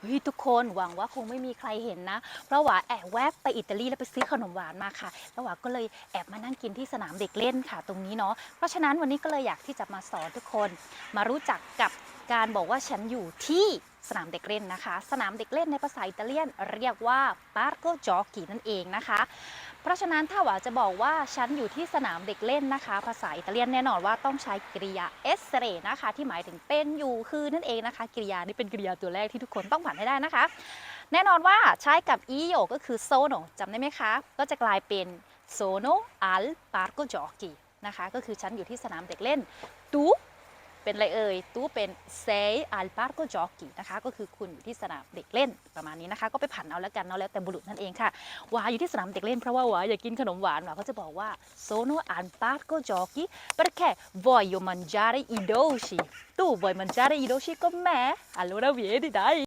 เฮ้ยทุกคนหวังว่าคงไม่มีใครเห็นนะ เพราะว่าแอบแวบไปอิตาลีแล้วไปซื้อขนมหวานมาค่ะ แล้วว่าก็เลยแอบมานั่งกินที่สนามเด็กเล่นค่ะ ตรงนี้เนาะ เพราะฉะนั้นวันนี้ก็เลยอยากที่จะมาสอนทุกคน มารู้จักกับการบอกว่าฉันอยู่ที่ สนามเด็กเล่นนะคะ สนามเด็กเล่นในภาษาอิตาเลียนเรียกว่า Parco Giochi นั่นเองนะคะ เพราะฉะนั้นถ้าว่าจะบอกว่าฉันอยู่ที่สนามเด็กเล่นนะคะ ภาษาอิตาเลียนแน่นอนว่าต้องใช้กริยา essere นะคะ ที่หมายถึงเป็นอยู่คือนั่นเองนะคะกริยานี้เป็นกริยาตัวแรกที่ทุกคนต้องผ่านให้ได้นะคะ แน่นอนว่าใช้กับ io ก็คือ sono จำได้ไหมคะ ก็จะกลายเป็น sono al parco giochi นะคะก็คือฉันอยู่ที่สนามเด็กเล่น tu เป็นอะไรเอ่ยตู้เป็น sei al parco giochi นะคะ ก็คือคุณอยู่ที่สนามเด็กเล่นประมาณนี้นะคะ ก็ไปผันเอาแล้วกันเนาะแล้วแต่บุรุษนั่นเองค่ะวาอยู่ที่สนามเด็กเล่นเพราะว่าวาอยากกินขนมหวานวาก็จะบอกว่า sono al parco giochi perché voglio mangiare i dolci tu vuoi mangiare i dolci con me allora vieni dai